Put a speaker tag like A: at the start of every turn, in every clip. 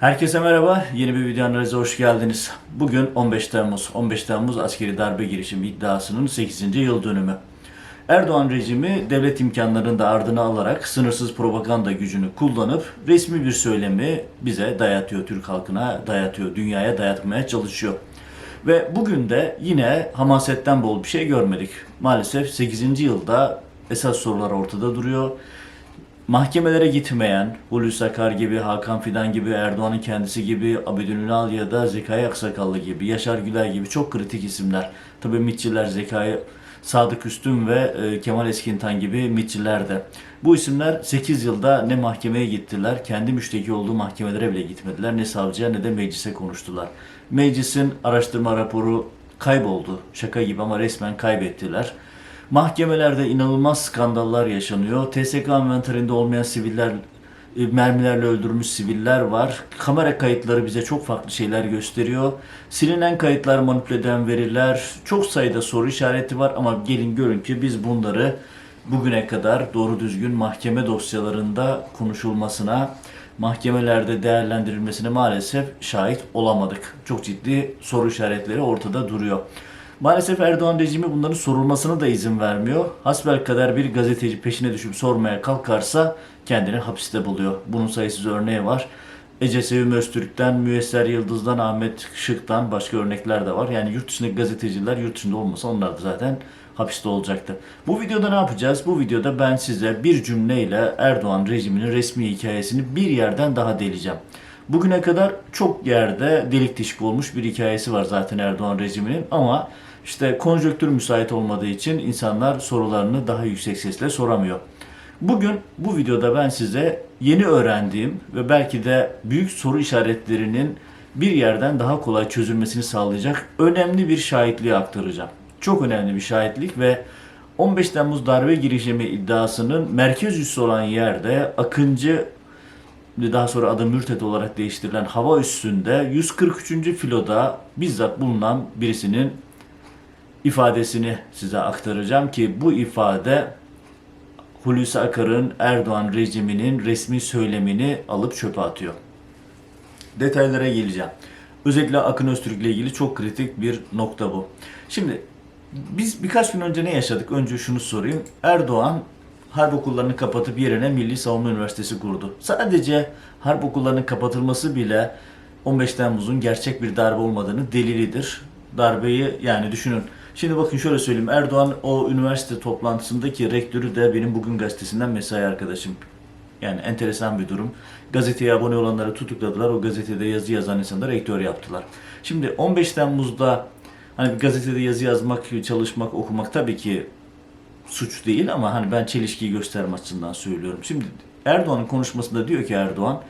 A: Herkese merhaba. Yeni bir video analize hoş geldiniz. Bugün 15 Temmuz. 15 Temmuz askeri darbe girişimi iddiasının 8. yıl dönümü. Erdoğan rejimi devlet imkanlarını da ardına alarak sınırsız propaganda gücünü kullanıp resmi bir söylemi bize dayatıyor, Türk halkına dayatıyor, dünyaya dayatmaya çalışıyor. Ve bugün de yine hamasetten bol bir şey görmedik. Maalesef 8. yılda esas sorular ortada duruyor mahkemelere gitmeyen Hulusi Akar gibi, Hakan Fidan gibi, Erdoğan'ın kendisi gibi, Abidin Ünal ya da Zekai Aksakallı gibi, Yaşar Güler gibi çok kritik isimler. Tabii mitçiler Zekai Sadık Üstün ve e, Kemal Eskintan gibi mitçiler de. Bu isimler 8 yılda ne mahkemeye gittiler, kendi müşteki olduğu mahkemelere bile gitmediler. Ne savcıya ne de meclise konuştular. Meclisin araştırma raporu kayboldu. Şaka gibi ama resmen kaybettiler. Mahkemelerde inanılmaz skandallar yaşanıyor. TSK envanterinde olmayan siviller, e, mermilerle öldürülmüş siviller var. Kamera kayıtları bize çok farklı şeyler gösteriyor. Silinen kayıtlar, manipüle eden veriler, çok sayıda soru işareti var ama gelin görün ki biz bunları bugüne kadar doğru düzgün mahkeme dosyalarında konuşulmasına, mahkemelerde değerlendirilmesine maalesef şahit olamadık. Çok ciddi soru işaretleri ortada duruyor. Maalesef Erdoğan rejimi bunların sorulmasına da izin vermiyor. Hasbelkader bir gazeteci peşine düşüp sormaya kalkarsa kendini hapiste buluyor. Bunun sayısız örneği var. Ece Sevim Öztürk'ten, Müyesser Yıldız'dan, Ahmet Şık'tan başka örnekler de var. Yani yurt dışındaki gazeteciler yurt dışında olmasa onlar da zaten hapiste olacaktı. Bu videoda ne yapacağız? Bu videoda ben size bir cümleyle Erdoğan rejiminin resmi hikayesini bir yerden daha deleceğim. Bugüne kadar çok yerde delik dişik olmuş bir hikayesi var zaten Erdoğan rejiminin ama işte konjonktür müsait olmadığı için insanlar sorularını daha yüksek sesle soramıyor. Bugün bu videoda ben size yeni öğrendiğim ve belki de büyük soru işaretlerinin bir yerden daha kolay çözülmesini sağlayacak önemli bir şahitliği aktaracağım. Çok önemli bir şahitlik ve 15 Temmuz darbe girişimi iddiasının merkez üssü olan yerde Akıncı daha sonra adı Mürtet olarak değiştirilen hava üssünde 143. filoda bizzat bulunan birisinin ifadesini size aktaracağım ki bu ifade Hulusi Akar'ın Erdoğan rejiminin resmi söylemini alıp çöpe atıyor. Detaylara geleceğim. Özellikle Akın Öztürk ile ilgili çok kritik bir nokta bu. Şimdi biz birkaç gün önce ne yaşadık? Önce şunu sorayım. Erdoğan harp okullarını kapatıp yerine Milli Savunma Üniversitesi kurdu. Sadece harp okullarının kapatılması bile 15 Temmuz'un gerçek bir darbe olmadığını delilidir. Darbeyi yani düşünün. Şimdi bakın şöyle söyleyeyim. Erdoğan o üniversite toplantısındaki rektörü de benim bugün gazetesinden mesai arkadaşım. Yani enteresan bir durum. Gazeteye abone olanları tutukladılar. O gazetede yazı yazan insanları rektör yaptılar. Şimdi 15 Temmuz'da hani bir gazetede yazı yazmak, çalışmak, okumak tabii ki suç değil ama hani ben çelişkiyi gösterme açısından söylüyorum. Şimdi Erdoğan'ın konuşmasında diyor ki Erdoğan,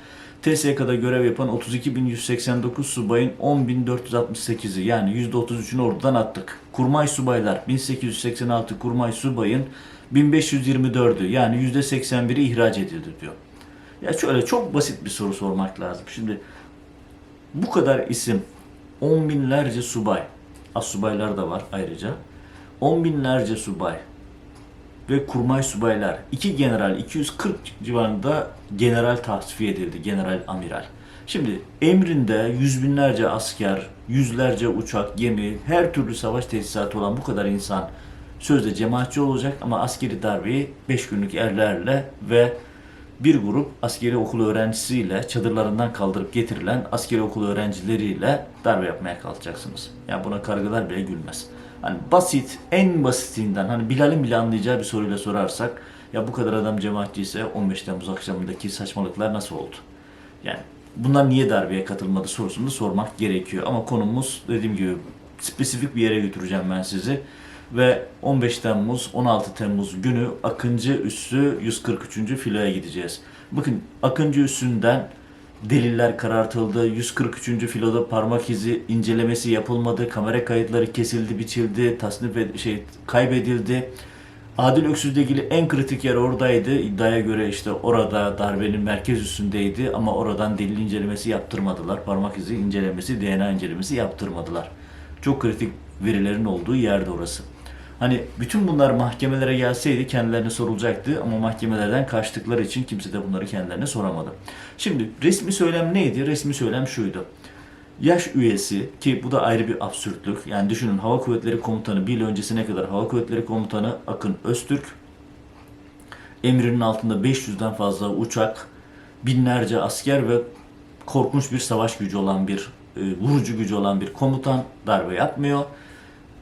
A: TSK'da görev yapan 32.189 subayın 10.468'i yani %33'ünü ordudan attık. Kurmay subaylar 1886 kurmay subayın 1524'ü yani %81'i ihraç edildi diyor. Ya şöyle çok basit bir soru sormak lazım. Şimdi bu kadar isim, on binlerce subay, az subaylar da var ayrıca. On binlerce subay, ve kurmay subaylar, iki general, 240 civarında general tasfiye edildi, general amiral. Şimdi emrinde yüz binlerce asker, yüzlerce uçak, gemi, her türlü savaş tesisatı olan bu kadar insan sözde cemaatçi olacak ama askeri darbeyi 5 günlük erlerle ve bir grup askeri okul öğrencisiyle çadırlarından kaldırıp getirilen askeri okul öğrencileriyle darbe yapmaya kalkacaksınız. Yani buna kargılar bile gülmez. Hani basit, en basitinden hani Bilal'in bile anlayacağı bir soruyla sorarsak ya bu kadar adam cemaatçi ise 15 Temmuz akşamındaki saçmalıklar nasıl oldu? Yani bunlar niye darbeye katılmadı sorusunu da sormak gerekiyor. Ama konumuz dediğim gibi spesifik bir yere götüreceğim ben sizi. Ve 15 Temmuz, 16 Temmuz günü Akıncı Üssü 143. filoya gideceğiz. Bakın Akıncı Üssü'nden deliller karartıldı. 143. filoda parmak izi incelemesi yapılmadı. Kamera kayıtları kesildi, biçildi, tasnif ed- şey kaybedildi. Adil Öksüz'le ilgili en kritik yer oradaydı. İddiaya göre işte orada darbenin merkez üstündeydi ama oradan delil incelemesi yaptırmadılar. Parmak izi incelemesi, DNA incelemesi yaptırmadılar. Çok kritik verilerin olduğu yerde orası. Hani bütün bunlar mahkemelere gelseydi kendilerine sorulacaktı ama mahkemelerden kaçtıkları için kimse de bunları kendilerine soramadı. Şimdi resmi söylem neydi? Resmi söylem şuydu. Yaş üyesi ki bu da ayrı bir absürtlük. Yani düşünün Hava Kuvvetleri Komutanı bir yıl öncesine kadar Hava Kuvvetleri Komutanı Akın Öztürk emrinin altında 500'den fazla uçak, binlerce asker ve korkunç bir savaş gücü olan bir e, vurucu gücü olan bir komutan darbe yapmıyor.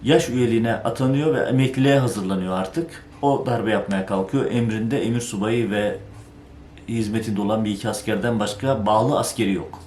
A: Yaş üyeliğine atanıyor ve emekliliğe hazırlanıyor artık. O darbe yapmaya kalkıyor. Emrinde emir subayı ve hizmetinde olan bir iki askerden başka bağlı askeri yok.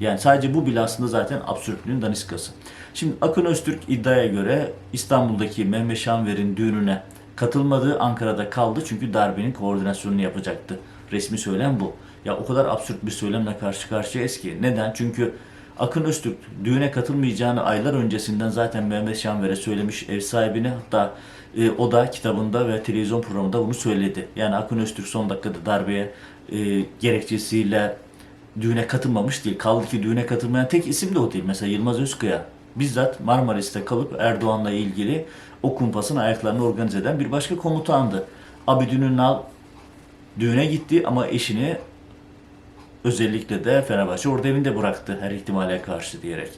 A: Yani sadece bu bile aslında zaten absürtlüğün daniskası. Şimdi Akın Öztürk iddiaya göre İstanbul'daki Mehmet Şanver'in düğününe katılmadı. Ankara'da kaldı çünkü darbenin koordinasyonunu yapacaktı. Resmi söylem bu. Ya o kadar absürt bir söylemle karşı karşıyayız ki. Neden? Çünkü Akın Öztürk düğüne katılmayacağını aylar öncesinden zaten Mehmet Şanver'e söylemiş ev sahibine hatta e, o da kitabında ve televizyon programında bunu söyledi. Yani Akın Öztürk son dakikada darbeye e, gerekçesiyle düğüne katılmamış değil. Kaldı ki düğüne katılmayan tek isim de o değil. Mesela Yılmaz Özkaya bizzat Marmaris'te kalıp Erdoğan'la ilgili o kumpasın ayaklarını organize eden bir başka komutandı. Abidin Ünal düğüne gitti ama eşini özellikle de Fenerbahçe orada evinde bıraktı her ihtimale karşı diyerek.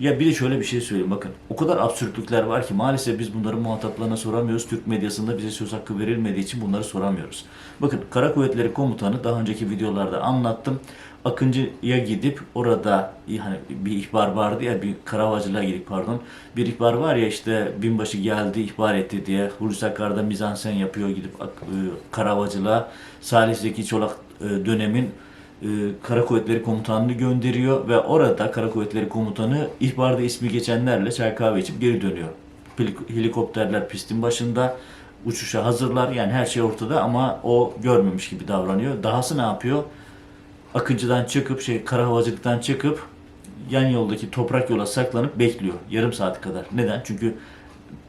A: Ya bir de şöyle bir şey söyleyeyim bakın. O kadar absürtlükler var ki maalesef biz bunları muhataplarına soramıyoruz. Türk medyasında bize söz hakkı verilmediği için bunları soramıyoruz. Bakın Kara Kuvvetleri Komutanı daha önceki videolarda anlattım. Akıncı'ya gidip orada hani bir ihbar vardı ya bir Karavacılığa gidip pardon bir ihbar var ya işte binbaşı geldi ihbar etti diye Hulusi Akar'da mizansen yapıyor gidip e, Karavacılığa Salih Zeki Çolak e, dönemin e, Kara Kuvvetleri Komutanı'nı gönderiyor ve orada Kara Kuvvetleri Komutanı ihbarda ismi geçenlerle çay kahve içip geri dönüyor. Helik- Helikopterler pistin başında uçuşa hazırlar yani her şey ortada ama o görmemiş gibi davranıyor. Dahası ne yapıyor? Akıncı'dan çıkıp şey kara havacılıktan çıkıp yan yoldaki toprak yola saklanıp bekliyor yarım saat kadar. Neden? Çünkü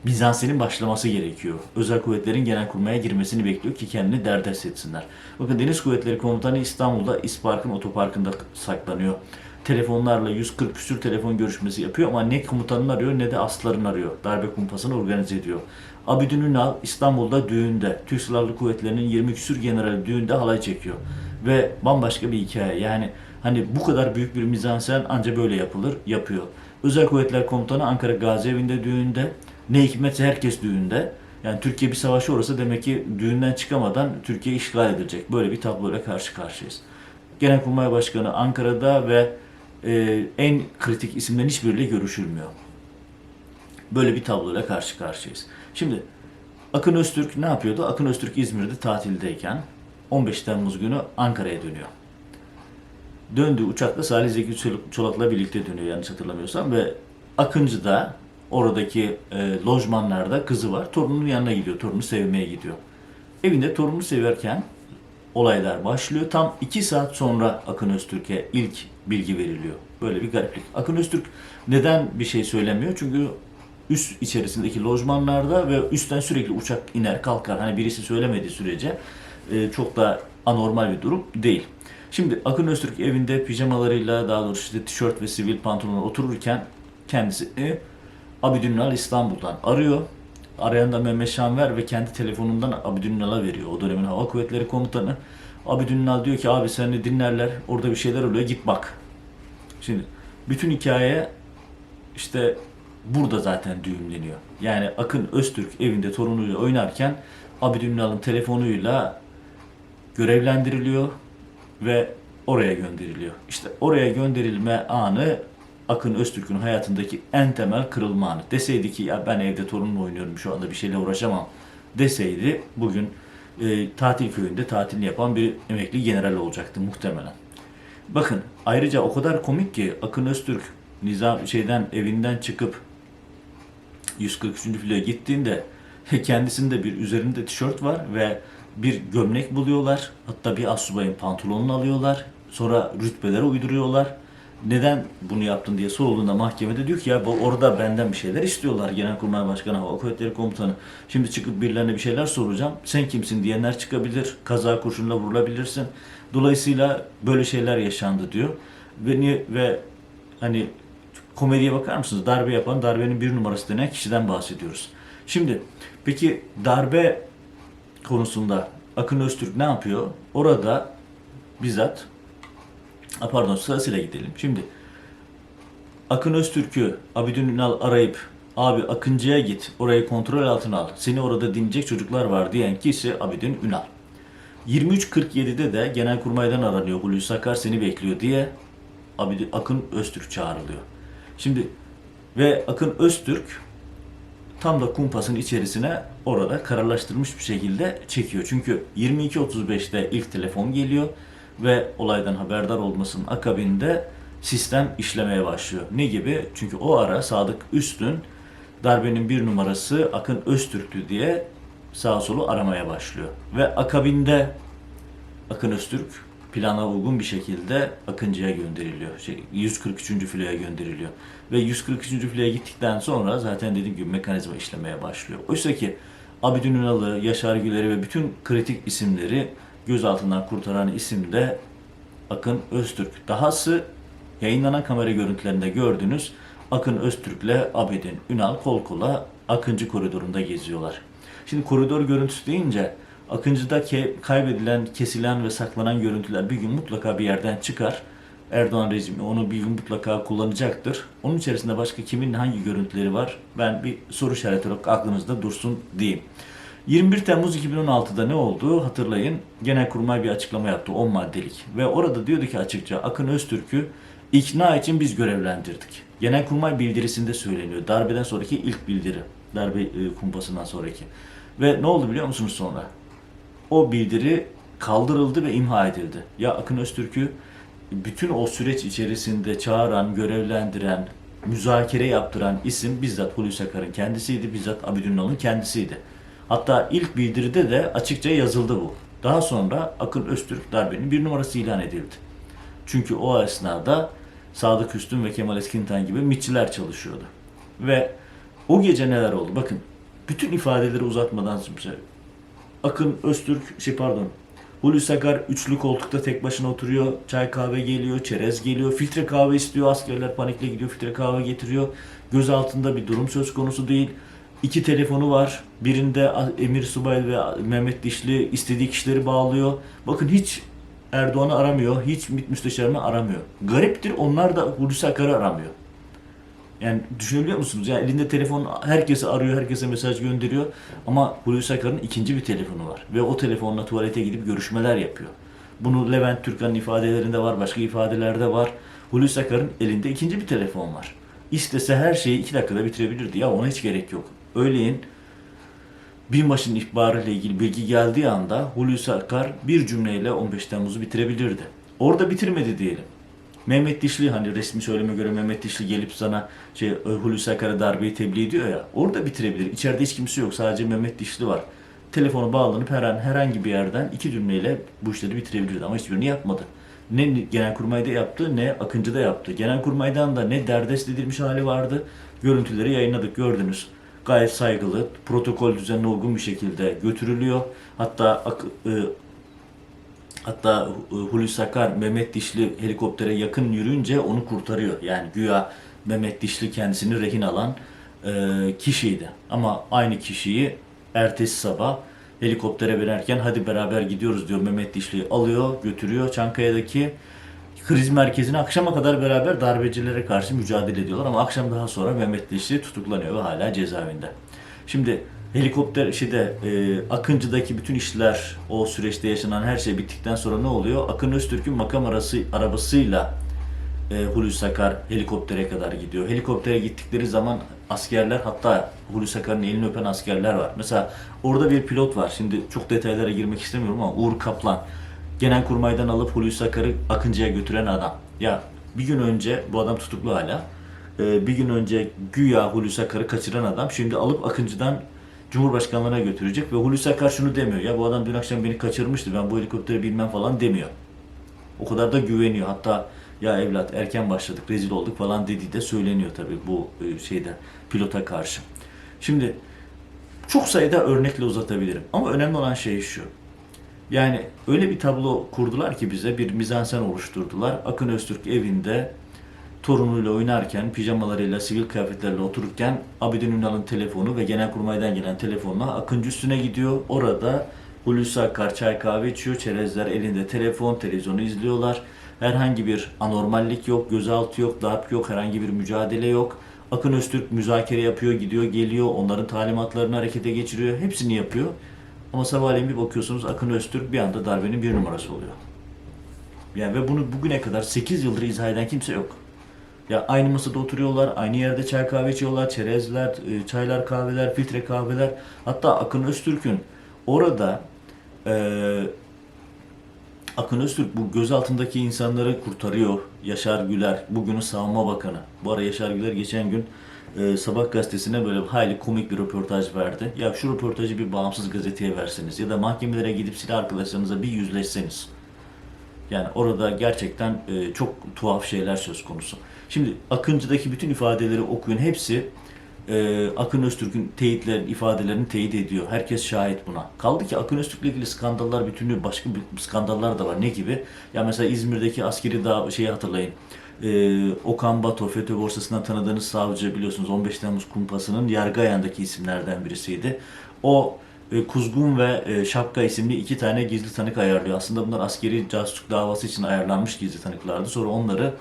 A: Bizans'ın başlaması gerekiyor. Özel kuvvetlerin genelkurmaya girmesini bekliyor ki kendini derdest etsinler. Bakın Deniz Kuvvetleri Komutanı İstanbul'da İspark'ın otoparkında saklanıyor. Telefonlarla 140 küsür telefon görüşmesi yapıyor ama ne komutanını arıyor ne de asların arıyor. Darbe kumpasını organize ediyor. Abidin Ünal İstanbul'da düğünde, Türk Silahlı Kuvvetleri'nin 20 küsür generali düğünde halay çekiyor. Ve bambaşka bir hikaye. Yani hani bu kadar büyük bir mizansen anca böyle yapılır, yapıyor. Özel Kuvvetler Komutanı Ankara Gazi Evi'nde düğünde. Ne hikmetse herkes düğünde. Yani Türkiye bir savaşı orası demek ki düğünden çıkamadan Türkiye işgal edilecek. Böyle bir tabloyla karşı karşıyayız. Genelkurmay Başkanı Ankara'da ve e, en kritik isimlerin hiçbiriyle görüşülmüyor. Böyle bir tabloyla karşı karşıyayız. Şimdi Akın Öztürk ne yapıyordu? Akın Öztürk İzmir'de tatildeyken 15 Temmuz günü Ankara'ya dönüyor. Döndüğü uçakla Salih Zeki Çol- Çolak'la birlikte dönüyor yanlış hatırlamıyorsam ve Akıncı'da oradaki e, lojmanlarda kızı var. Torununun yanına gidiyor. Torununu sevmeye gidiyor. Evinde torununu severken olaylar başlıyor. Tam 2 saat sonra Akın Öztürk'e ilk bilgi veriliyor. Böyle bir gariplik. Akın Öztürk neden bir şey söylemiyor? Çünkü üst içerisindeki lojmanlarda ve üstten sürekli uçak iner kalkar. Hani birisi söylemediği sürece e, çok da anormal bir durum değil. Şimdi Akın Öztürk evinde pijamalarıyla daha doğrusu işte tişört ve sivil pantolonla otururken kendisi e, Abidin Ünal İstanbul'dan arıyor. Arayan da Mehmet Şanver ve kendi telefonundan Abidin Ünal'a veriyor. O dönemin Hava Kuvvetleri Komutanı. Abidin Ünal diyor ki abi seni dinlerler orada bir şeyler oluyor git bak. Şimdi bütün hikaye işte burada zaten düğümleniyor. Yani Akın Öztürk evinde torunuyla oynarken Abidin Ünal'ın telefonuyla görevlendiriliyor ve oraya gönderiliyor. İşte oraya gönderilme anı Akın Öztürk'ün hayatındaki en temel kırılma anı. Deseydi ki ya ben evde torunumla oynuyorum şu anda bir şeyle uğraşamam deseydi bugün e, tatil köyünde tatilini yapan bir emekli general olacaktı muhtemelen. Bakın ayrıca o kadar komik ki Akın Öztürk nizam şeyden evinden çıkıp 143. filoya gittiğinde kendisinde bir üzerinde tişört var ve bir gömlek buluyorlar. Hatta bir astsubayın pantolonunu alıyorlar. Sonra rütbelere uyduruyorlar. Neden bunu yaptın diye sorulduğunda mahkemede diyor ki ya bu orada benden bir şeyler istiyorlar. Genelkurmay Başkanı, Hava Kuvvetleri Komutanı. Şimdi çıkıp birilerine bir şeyler soracağım. Sen kimsin diyenler çıkabilir. Kaza kurşunla vurulabilirsin. Dolayısıyla böyle şeyler yaşandı diyor. Ve, ni- ve hani komediye bakar mısınız? Darbe yapan, darbenin bir numarası denen kişiden bahsediyoruz. Şimdi peki darbe konusunda Akın Öztürk ne yapıyor? Orada bizzat Ha, pardon sırasıyla gidelim. Şimdi Akın Öztürk'ü Abidin Ünal arayıp abi Akıncı'ya git orayı kontrol altına al. Seni orada dinleyecek çocuklar var diyen kişi Abidin Ünal. 23.47'de de Genelkurmay'dan aranıyor. Hulusi Akar seni bekliyor diye Abidin, Akın Öztürk çağrılıyor. Şimdi ve Akın Öztürk tam da kumpasın içerisine orada kararlaştırmış bir şekilde çekiyor. Çünkü 22.35'te ilk telefon geliyor ve olaydan haberdar olmasının akabinde sistem işlemeye başlıyor. Ne gibi? Çünkü o ara Sadık Üstün darbenin bir numarası Akın Öztürk'tü diye sağa solu aramaya başlıyor. Ve akabinde Akın Öztürk plana uygun bir şekilde Akıncı'ya gönderiliyor. Şey, 143. filoya gönderiliyor. Ve 143. filoya gittikten sonra zaten dediğim gibi mekanizma işlemeye başlıyor. Oysa ki Abidin Ünal'ı, Yaşar Güler'i ve bütün kritik isimleri gözaltından kurtaran isim de Akın Öztürk. Dahası yayınlanan kamera görüntülerinde gördünüz Akın Öztürk'le Abidin Ünal kol kola Akıncı koridorunda geziyorlar. Şimdi koridor görüntüsü deyince Akıncı'da kaybedilen, kesilen ve saklanan görüntüler bir gün mutlaka bir yerden çıkar. Erdoğan rejimi onu bir gün mutlaka kullanacaktır. Onun içerisinde başka kimin hangi görüntüleri var? Ben bir soru işareti olarak aklınızda dursun diyeyim. 21 Temmuz 2016'da ne oldu? Hatırlayın. Genelkurmay bir açıklama yaptı 10 maddelik. Ve orada diyordu ki açıkça Akın Öztürk'ü ikna için biz görevlendirdik. Genelkurmay bildirisinde söyleniyor. Darbeden sonraki ilk bildiri. Darbe e, kumpasından sonraki. Ve ne oldu biliyor musunuz sonra? O bildiri kaldırıldı ve imha edildi. Ya Akın Öztürk'ü bütün o süreç içerisinde çağıran, görevlendiren, müzakere yaptıran isim bizzat Hulusi Akar'ın kendisiydi, bizzat Abidin Ünal'ın kendisiydi. Hatta ilk bildiride de açıkça yazıldı bu. Daha sonra Akın Öztürk darbenin bir numarası ilan edildi. Çünkü o esnada Sadık Üstün ve Kemal Eskintan gibi mitçiler çalışıyordu. Ve o gece neler oldu? Bakın bütün ifadeleri uzatmadan şey, Akın Öztürk, şey pardon, Hulusi Akar üçlü koltukta tek başına oturuyor. Çay kahve geliyor, çerez geliyor. Filtre kahve istiyor. Askerler panikle gidiyor. Filtre kahve getiriyor. Göz altında bir durum söz konusu değil. İki telefonu var. Birinde Emir Subay ve Mehmet Dişli istediği kişileri bağlıyor. Bakın hiç Erdoğan'ı aramıyor. Hiç MİT müsteşarını aramıyor. Gariptir onlar da Hulusi Akar'ı aramıyor. Yani düşünebiliyor musunuz? Yani elinde telefon herkese arıyor, herkese mesaj gönderiyor. Ama Hulusi Akar'ın ikinci bir telefonu var. Ve o telefonla tuvalete gidip görüşmeler yapıyor. Bunu Levent Türkan'ın ifadelerinde var, başka ifadelerde var. Hulusi Akar'ın elinde ikinci bir telefon var. İstese her şeyi iki dakikada bitirebilirdi. Ya ona hiç gerek yok. Öğleyin binbaşının ihbarıyla ilgili bilgi geldiği anda Hulusi Akar bir cümleyle 15 Temmuz'u bitirebilirdi. Orada bitirmedi diyelim. Mehmet Dişli hani resmi söyleme göre Mehmet Dişli gelip sana şey Hulusi Akar'a darbeyi tebliğ ediyor ya orada bitirebilir. İçeride hiç kimse yok sadece Mehmet Dişli var. Telefonu bağlanıp her an herhangi bir yerden iki cümleyle bu işleri bitirebilirdi ama hiçbirini yapmadı. Ne Genelkurmay'da yaptı ne Akıncı'da yaptı. Genelkurmay'dan da ne derdest edilmiş hali vardı. Görüntüleri yayınladık gördünüz. Gayet saygılı, protokol düzenine uygun bir şekilde götürülüyor. Hatta e, Hatta e, Hulusi Akar Mehmet Dişli helikoptere yakın yürüyünce onu kurtarıyor. Yani güya Mehmet Dişli kendisini rehin alan e, kişiydi. Ama aynı kişiyi ertesi sabah helikoptere binerken hadi beraber gidiyoruz diyor Mehmet Dişli'yi alıyor götürüyor Çankaya'daki kriz merkezine akşama kadar beraber darbecilere karşı mücadele ediyorlar ama akşam daha sonra Mehmet Dişli tutuklanıyor ve hala cezaevinde. Şimdi helikopter şeyde e, Akıncı'daki bütün işler o süreçte yaşanan her şey bittikten sonra ne oluyor? Akın Öztürk'ün makam arası arabasıyla e, Hulusi Akar helikoptere kadar gidiyor. Helikoptere gittikleri zaman askerler hatta Hulusi Akar'ın elini öpen askerler var. Mesela orada bir pilot var. Şimdi çok detaylara girmek istemiyorum ama Uğur Kaplan. Genelkurmay'dan alıp Hulusi Akar'ı Akıncı'ya götüren adam. Ya bir gün önce bu adam tutuklu hala. E, bir gün önce güya Hulusi Akar'ı kaçıran adam şimdi alıp Akıncı'dan Cumhurbaşkanlığına götürecek ve Hulusi Akar şunu demiyor. Ya bu adam dün akşam beni kaçırmıştı ben bu helikopteri bilmem falan demiyor. O kadar da güveniyor. Hatta ya evlat erken başladık rezil olduk falan dediği de söyleniyor tabii bu e, şeyde pilota karşı. Şimdi çok sayıda örnekle uzatabilirim. Ama önemli olan şey şu. Yani öyle bir tablo kurdular ki bize bir mizansen oluşturdular. Akın Öztürk evinde torunuyla oynarken, pijamalarıyla, sivil kıyafetlerle otururken Abidin Ünal'ın telefonu ve Genelkurmay'dan gelen telefonla Akıncı üstüne gidiyor. Orada Hulusi Akar çay kahve içiyor, çerezler elinde telefon, televizyonu izliyorlar. Herhangi bir anormallik yok, gözaltı yok, darp yok, herhangi bir mücadele yok. Akın Öztürk müzakere yapıyor, gidiyor, geliyor, onların talimatlarını harekete geçiriyor, hepsini yapıyor. Ama sabahleyin bir bakıyorsunuz Akın Öztürk bir anda darbenin bir numarası oluyor. Yani ve bunu bugüne kadar 8 yıldır izah eden kimse yok. Ya aynı masada oturuyorlar, aynı yerde çay kahve içiyorlar, çerezler, e, çaylar, kahveler, filtre kahveler. Hatta Akın Öztürk'ün orada e, Akın Öztürk bu gözaltındaki insanları kurtarıyor. Yaşar Güler, bugünün savunma bakanı. Bu ara Yaşar Güler geçen gün e, Sabah gazetesine böyle hayli komik bir röportaj verdi. Ya şu röportajı bir bağımsız gazeteye verseniz ya da mahkemelere gidip silah arkadaşlarınıza bir yüzleşseniz. Yani orada gerçekten e, çok tuhaf şeyler söz konusu. Şimdi Akıncı'daki bütün ifadeleri okuyun. Hepsi e, Akın Öztürk'ün teyitlerin, ifadelerini teyit ediyor. Herkes şahit buna. Kaldı ki Akın Öztürk'le ilgili skandallar bütünlüğü başka bir skandallar da var. Ne gibi? Ya mesela İzmir'deki askeri dağ şeyi hatırlayın. E, Okan Bato, FETÖ borsasından tanıdığınız savcı biliyorsunuz 15 Temmuz kumpasının yargı ayağındaki isimlerden birisiydi. O e, Kuzgun ve e, Şapka isimli iki tane gizli tanık ayarlıyor. Aslında bunlar askeri casusluk davası için ayarlanmış gizli tanıklardı. Sonra onları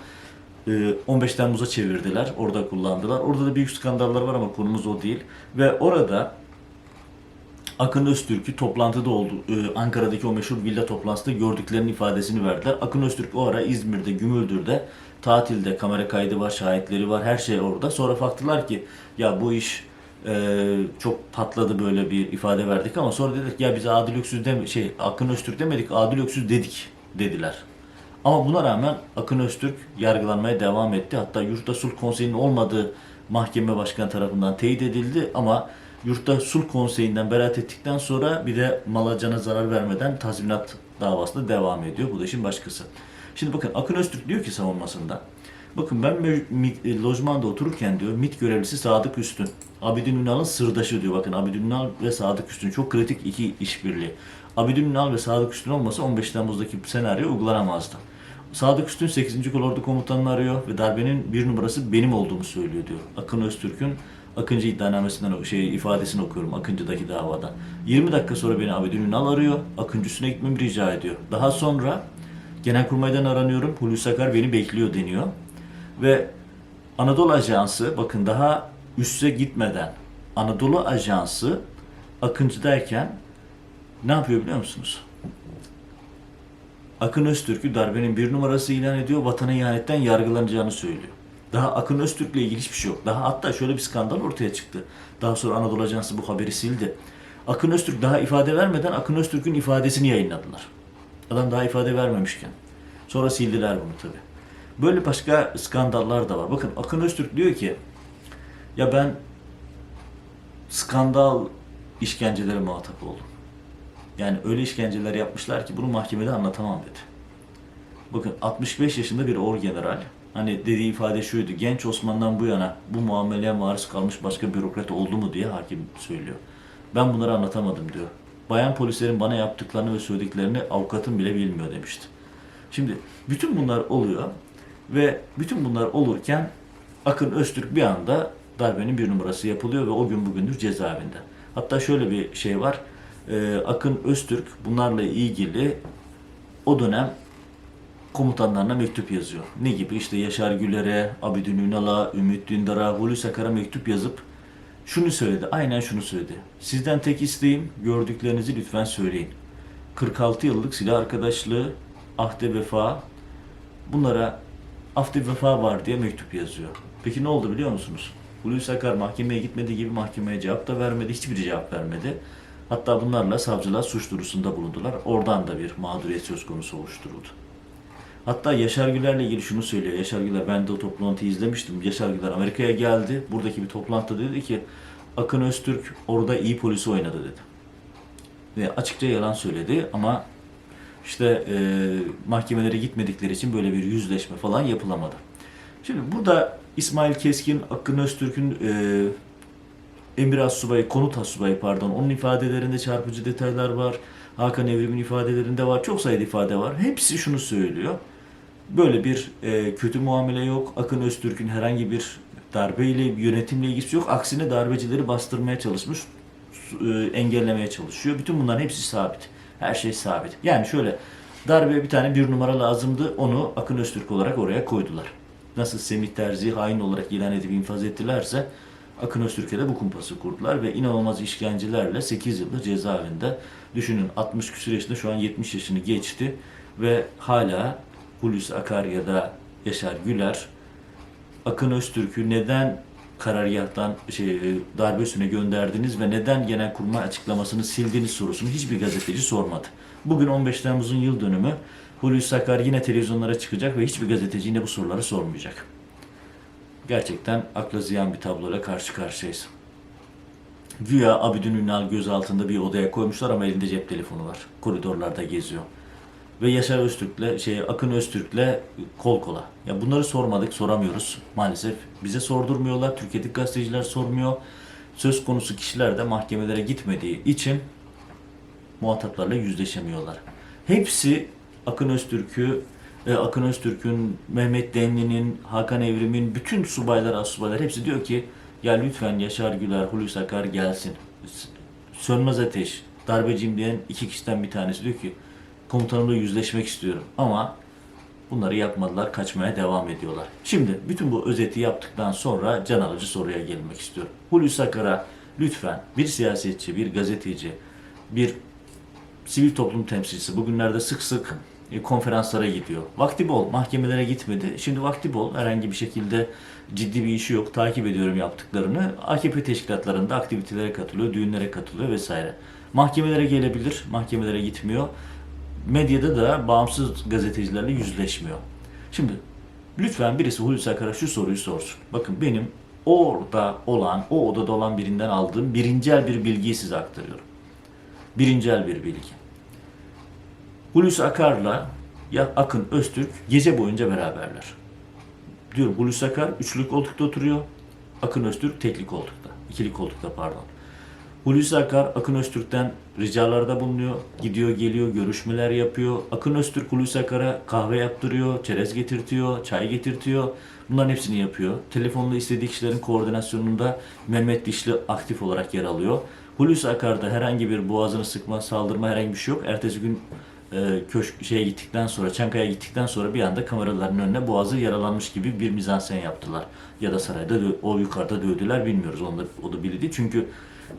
A: e, 15 Temmuz'a çevirdiler. Orada kullandılar. Orada da büyük skandallar var ama konumuz o değil. Ve orada Akın Öztürk'ü toplantıda oldu. e, Ankara'daki o meşhur villa toplantısında gördüklerinin ifadesini verdiler. Akın Öztürk o ara İzmir'de, Gümüldür'de tatilde kamera kaydı var, şahitleri var, her şey orada. Sonra baktılar ki ya bu iş e, çok patladı böyle bir ifade verdik ama sonra dedik ya biz Adil Öksüz deme şey Akın Öztürk demedik Adil Öksüz dedik dediler. Ama buna rağmen Akın Öztürk yargılanmaya devam etti. Hatta Yurtta Sulh Konseyi'nin olmadığı mahkeme başkanı tarafından teyit edildi ama Yurtta Sulh Konseyi'nden beraat ettikten sonra bir de mala cana zarar vermeden tazminat davası da devam ediyor. Bu da işin başkası. Şimdi bakın Akın Öztürk diyor ki savunmasında Bakın ben e, lojmanda otururken diyor MİT görevlisi Sadık Üstün. Abidin Ünal'ın sırdaşı diyor. Bakın Abidin Ünal ve Sadık Üstün çok kritik iki işbirliği. Abidin Ünal ve Sadık Üstün olmasa 15 Temmuz'daki senaryo uygulanamazdı. Sadık Üstün 8. Kolordu komutanını arıyor ve darbenin bir numarası benim olduğumu söylüyor diyor. Akın Öztürk'ün Akıncı iddianamesinden şey ifadesini okuyorum Akıncı'daki davada. 20 dakika sonra beni Abidin Ünal arıyor. Akıncı üstüne gitmemi rica ediyor. Daha sonra Genelkurmay'dan aranıyorum. Hulusi Akar beni bekliyor deniyor. Ve Anadolu Ajansı bakın daha üste gitmeden Anadolu Ajansı Akıncı'dayken ne yapıyor biliyor musunuz? Akın Öztürk'ü darbenin bir numarası ilan ediyor. Vatana ihanetten yargılanacağını söylüyor. Daha Akın Öztürk'le ilgili hiçbir şey yok. Daha hatta şöyle bir skandal ortaya çıktı. Daha sonra Anadolu Ajansı bu haberi sildi. Akın Öztürk daha ifade vermeden Akın Öztürk'ün ifadesini yayınladılar. Adam daha ifade vermemişken. Sonra sildiler bunu tabii. Böyle başka skandallar da var. Bakın Akın Öztürk diyor ki ya ben skandal işkencelere muhatap oldum. Yani öyle işkenceler yapmışlar ki bunu mahkemede anlatamam dedi. Bakın 65 yaşında bir orgeneral. Hani dediği ifade şuydu. Genç Osman'dan bu yana bu muameleye maruz kalmış başka bürokrat oldu mu diye hakim söylüyor. Ben bunları anlatamadım diyor. Bayan polislerin bana yaptıklarını ve söylediklerini avukatım bile bilmiyor demişti. Şimdi bütün bunlar oluyor ve bütün bunlar olurken Akın Öztürk bir anda darbenin bir numarası yapılıyor ve o gün bugündür cezaevinde. Hatta şöyle bir şey var. Ee, Akın Öztürk bunlarla ilgili o dönem komutanlarına mektup yazıyor. Ne gibi? İşte Yaşar Güler'e, Abidin Ünal'a, Ümit Dündar'a, Hulusi Akar'a mektup yazıp şunu söyledi. Aynen şunu söyledi. Sizden tek isteğim gördüklerinizi lütfen söyleyin. 46 yıllık silah arkadaşlığı, ahde vefa bunlara ahde vefa var diye mektup yazıyor. Peki ne oldu biliyor musunuz? Hulusi Akar mahkemeye gitmediği gibi mahkemeye cevap da vermedi. Hiçbir cevap vermedi. Hatta bunlarla savcılar suç duyurusunda bulundular. Oradan da bir mağduriyet söz konusu oluşturuldu. Hatta Yaşar Güler'le ilgili şunu söylüyor. Yaşar Güler, ben de o toplantıyı izlemiştim. Yaşar Güler Amerika'ya geldi. Buradaki bir toplantıda dedi ki Akın Öztürk orada iyi polisi oynadı dedi. Ve açıkça yalan söyledi ama işte e, mahkemelere gitmedikleri için böyle bir yüzleşme falan yapılamadı. Şimdi burada İsmail Keskin, Akın Öztürk'ün e, Emir Assubayı, Konut Assubayı pardon, onun ifadelerinde çarpıcı detaylar var. Hakan Evrim'in ifadelerinde var. Çok sayıda ifade var. Hepsi şunu söylüyor. Böyle bir e, kötü muamele yok. Akın Öztürk'ün herhangi bir darbeyle, yönetimle ilgisi yok. Aksine darbecileri bastırmaya çalışmış, e, engellemeye çalışıyor. Bütün bunların hepsi sabit. Her şey sabit. Yani şöyle, darbeye bir tane bir numara lazımdı. Onu Akın Öztürk olarak oraya koydular. Nasıl Semih Terzi'yi hain olarak ilan edip infaz ettilerse Akın Öztürk'e de bu kumpası kurdular ve inanılmaz işkencelerle 8 yıldır cezaevinde. Düşünün 60 küsur yaşında şu an 70 yaşını geçti ve hala Hulusi Akar ya da Yaşar Güler Akın Öztürk'ü neden karargahtan şey, darbe üstüne gönderdiniz ve neden Genelkurmay açıklamasını sildiniz sorusunu hiçbir gazeteci sormadı. Bugün 15 Temmuz'un yıl dönümü. Hulusi Akar yine televizyonlara çıkacak ve hiçbir gazeteci yine bu soruları sormayacak. Gerçekten akla ziyan bir tabloyla karşı karşıyayız. Güya Abidin Ünal gözaltında bir odaya koymuşlar ama elinde cep telefonu var. Koridorlarda geziyor. Ve Yaşar Öztürk'le, şey Akın Öztürk'le kol kola. Ya bunları sormadık, soramıyoruz maalesef. Bize sordurmuyorlar, Türkiye'deki gazeteciler sormuyor. Söz konusu kişiler de mahkemelere gitmediği için muhataplarla yüzleşemiyorlar. Hepsi Akın Öztürk'ü, e, Akın Öztürk'ün, Mehmet Denli'nin, Hakan Evrim'in, bütün subaylar, astsubaylar hepsi diyor ki ya lütfen Yaşar Güler, Hulusi Akar gelsin. Sönmez Ateş, darbeciyim diyen iki kişiden bir tanesi diyor ki komutanımla yüzleşmek istiyorum. Ama bunları yapmadılar, kaçmaya devam ediyorlar. Şimdi bütün bu özeti yaptıktan sonra can alıcı soruya gelmek istiyorum. Hulusi Akar'a lütfen bir siyasetçi, bir gazeteci, bir sivil toplum temsilcisi bugünlerde sık sık e, konferanslara gidiyor. Vakti bol, mahkemelere gitmedi. Şimdi vakti bol, herhangi bir şekilde ciddi bir işi yok. Takip ediyorum yaptıklarını. AKP teşkilatlarında aktivitelere katılıyor, düğünlere katılıyor vesaire. Mahkemelere gelebilir, mahkemelere gitmiyor. Medyada da bağımsız gazetecilerle yüzleşmiyor. Şimdi lütfen birisi Hulusi Akar'a şu soruyu sorsun. Bakın benim orada olan, o odada olan birinden aldığım birincel bir bilgiyi size aktarıyorum birincel bir bilgi. Hulusi Akar'la ya Akın Öztürk gece boyunca beraberler. Diyorum Hulusi Akar üçlü koltukta oturuyor. Akın Öztürk tekli koltukta. ikili koltukta pardon. Hulusi Akar Akın Öztürk'ten ricalarda bulunuyor. Gidiyor geliyor görüşmeler yapıyor. Akın Öztürk Hulusi Akar'a kahve yaptırıyor, çerez getirtiyor, çay getirtiyor. Bunların hepsini yapıyor. Telefonla istediği kişilerin koordinasyonunda Mehmet Dişli aktif olarak yer alıyor. Hulusi Akar'da herhangi bir boğazını sıkma, saldırma herhangi bir şey yok. Ertesi gün e, köşk şeye gittikten sonra, Çankaya gittikten sonra bir anda kameraların önüne boğazı yaralanmış gibi bir mizansen yaptılar. Ya da sarayda o yukarıda dövdüler bilmiyoruz. Onu da, o da bildi. Çünkü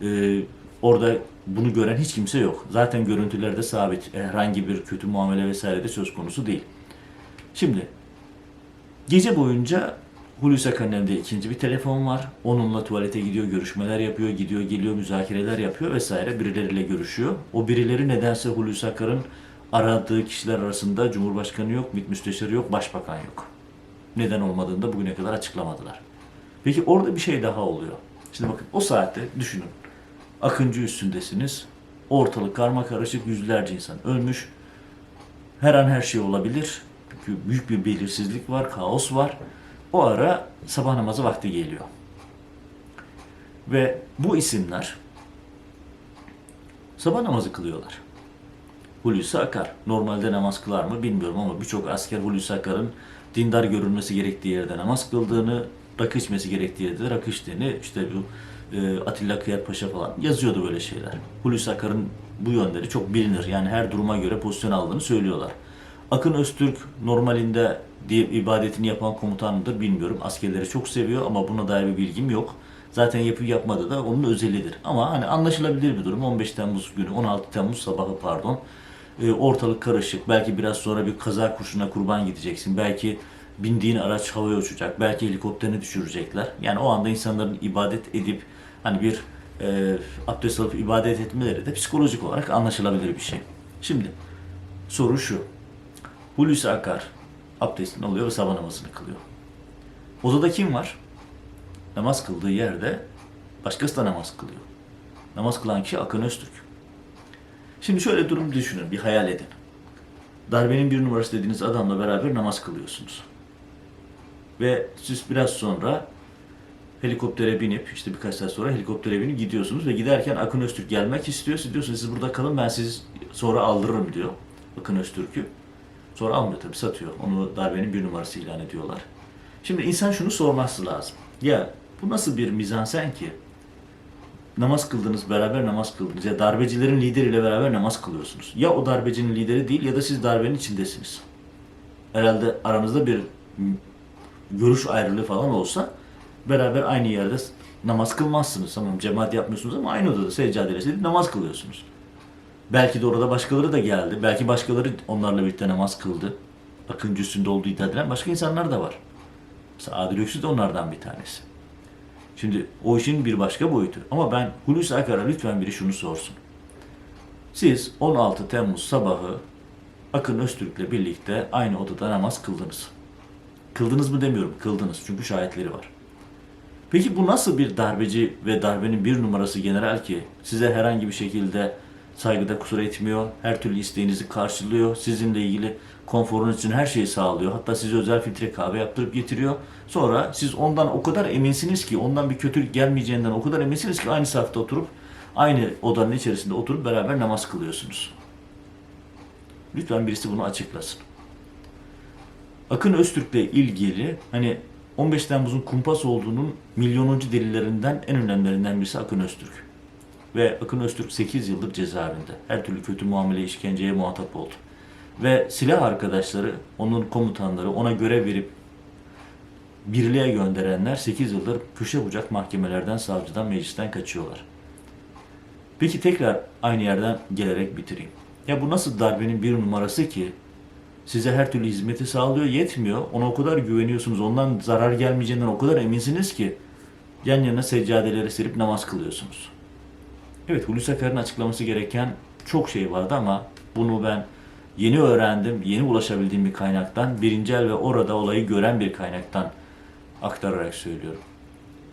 A: e, orada bunu gören hiç kimse yok. Zaten görüntülerde sabit. E, Herhangi bir kötü muamele vesaire de söz konusu değil. Şimdi Gece boyunca Hulusi elinde ikinci bir telefon var. Onunla tuvalete gidiyor, görüşmeler yapıyor, gidiyor, geliyor, müzakereler yapıyor vesaire. Birileriyle görüşüyor. O birileri nedense Hulusi Akar'ın aradığı kişiler arasında Cumhurbaşkanı yok, MİT Müsteşarı yok, Başbakan yok. Neden olmadığını da bugüne kadar açıklamadılar. Peki orada bir şey daha oluyor. Şimdi bakın o saatte düşünün. Akıncı üstündesiniz. Ortalık karma karışık yüzlerce insan ölmüş. Her an her şey olabilir. Çünkü büyük bir belirsizlik var, kaos var. O ara sabah namazı vakti geliyor. Ve bu isimler sabah namazı kılıyorlar. Hulusi Akar. Normalde namaz kılar mı bilmiyorum ama birçok asker Hulusi Akar'ın dindar görülmesi gerektiği yerde namaz kıldığını, rakı içmesi gerektiği yerde de rakı içtiğini, işte bu e, Atilla Kıyar Paşa falan yazıyordu böyle şeyler. Hulusi Akar'ın bu yönleri çok bilinir. Yani her duruma göre pozisyon aldığını söylüyorlar. Akın Öztürk normalinde diye ibadetini yapan komutandır bilmiyorum. Askerleri çok seviyor ama buna dair bir bilgim yok. Zaten yapıp yapmadı da onun özelidir. Ama hani anlaşılabilir bir durum. 15 Temmuz günü, 16 Temmuz sabahı pardon. E, ortalık karışık. Belki biraz sonra bir kaza kurşuna kurban gideceksin. Belki bindiğin araç havaya uçacak. Belki helikopterini düşürecekler. Yani o anda insanların ibadet edip hani bir e, abdest alıp ibadet etmeleri de psikolojik olarak anlaşılabilir bir şey. Şimdi soru şu. Hulusi Akar abdestini alıyor ve sabah namazını kılıyor. Odada kim var? Namaz kıldığı yerde başkası da namaz kılıyor. Namaz kılan kişi Akın Öztürk. Şimdi şöyle durum düşünün, bir hayal edin. Darbenin bir numarası dediğiniz adamla beraber namaz kılıyorsunuz. Ve siz biraz sonra helikoptere binip işte birkaç saat sonra helikoptere binip gidiyorsunuz ve giderken Akın Öztürk gelmek istiyor. Siz diyorsunuz siz burada kalın ben sizi sonra aldırırım diyor Akın Öztürk'ü. Sonra almıyor tabii satıyor. Onu darbenin bir numarası ilan ediyorlar. Şimdi insan şunu sorması lazım. Ya bu nasıl bir mizansen ki? Namaz kıldınız, beraber namaz kıldınız. Ya darbecilerin lideriyle beraber namaz kılıyorsunuz. Ya o darbecinin lideri değil ya da siz darbenin içindesiniz. Herhalde aranızda bir görüş ayrılığı falan olsa beraber aynı yerde namaz kılmazsınız. Tamam cemaat yapmıyorsunuz ama aynı odada seccadeyle silip namaz kılıyorsunuz. Belki de orada başkaları da geldi. Belki başkaları onlarla birlikte namaz kıldı. Akıncı üstünde olduğu iddia edilen başka insanlar da var. Mesela Adil Öksüz de onlardan bir tanesi. Şimdi o işin bir başka boyutu. Ama ben Hulusi Akar'a lütfen biri şunu sorsun. Siz 16 Temmuz sabahı Akın Öztürk'le birlikte aynı odada namaz kıldınız. Kıldınız mı demiyorum, kıldınız çünkü şahitleri var. Peki bu nasıl bir darbeci ve darbenin bir numarası general ki size herhangi bir şekilde saygıda kusur etmiyor, her türlü isteğinizi karşılıyor, sizinle ilgili konforunuz için her şeyi sağlıyor. Hatta size özel filtre kahve yaptırıp getiriyor. Sonra siz ondan o kadar eminsiniz ki, ondan bir kötülük gelmeyeceğinden o kadar eminsiniz ki aynı safta oturup, aynı odanın içerisinde oturup beraber namaz kılıyorsunuz. Lütfen birisi bunu açıklasın. Akın Öztürk'le ilgili hani 15 Temmuz'un kumpas olduğunun milyonuncu delillerinden en önemlilerinden birisi Akın Öztürk. Ve Akın Öztürk 8 yıldır cezaevinde. Her türlü kötü muamele, işkenceye muhatap oldu. Ve silah arkadaşları, onun komutanları ona görev verip birliğe gönderenler 8 yıldır köşe bucak mahkemelerden, savcıdan, meclisten kaçıyorlar. Peki tekrar aynı yerden gelerek bitireyim. Ya bu nasıl darbenin bir numarası ki size her türlü hizmeti sağlıyor, yetmiyor. Ona o kadar güveniyorsunuz, ondan zarar gelmeyeceğinden o kadar eminsiniz ki yan yana seccadeleri serip namaz kılıyorsunuz. Evet, Hulusi Akar'ın açıklaması gereken çok şey vardı ama bunu ben yeni öğrendim, yeni ulaşabildiğim bir kaynaktan, birinci el ve orada olayı gören bir kaynaktan aktararak söylüyorum.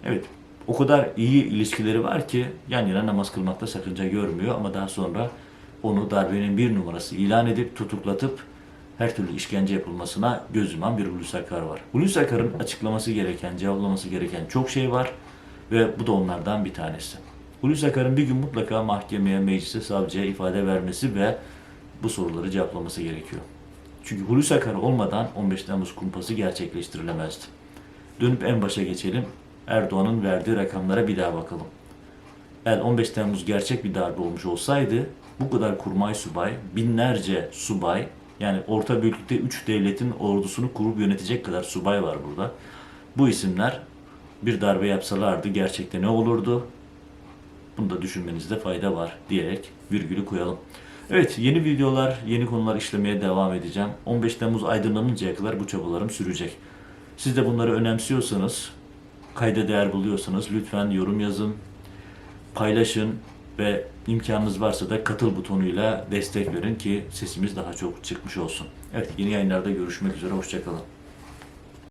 A: Evet, o kadar iyi ilişkileri var ki yan yana namaz kılmakta sakınca görmüyor ama daha sonra onu darbenin bir numarası ilan edip tutuklatıp her türlü işkence yapılmasına göz yuman bir Hulusi Akar var. Hulusi Akar'ın açıklaması gereken, cevaplaması gereken çok şey var ve bu da onlardan bir tanesi. Hulusi Akar'ın bir gün mutlaka mahkemeye, meclise, savcıya ifade vermesi ve bu soruları cevaplaması gerekiyor. Çünkü Hulusi Akar olmadan 15 Temmuz kumpası gerçekleştirilemezdi. Dönüp en başa geçelim. Erdoğan'ın verdiği rakamlara bir daha bakalım. Eğer 15 Temmuz gerçek bir darbe olmuş olsaydı bu kadar kurmay subay, binlerce subay yani orta büyüklükte 3 devletin ordusunu kurup yönetecek kadar subay var burada. Bu isimler bir darbe yapsalardı gerçekte ne olurdu? Bunu da düşünmenizde fayda var diyerek virgülü koyalım. Evet yeni videolar, yeni konular işlemeye devam edeceğim. 15 Temmuz aydınlanıncaya kadar bu çabalarım sürecek. Siz de bunları önemsiyorsanız, kayda değer buluyorsanız lütfen yorum yazın, paylaşın ve imkanınız varsa da katıl butonuyla destek verin ki sesimiz daha çok çıkmış olsun. Evet yeni yayınlarda görüşmek üzere, hoşçakalın.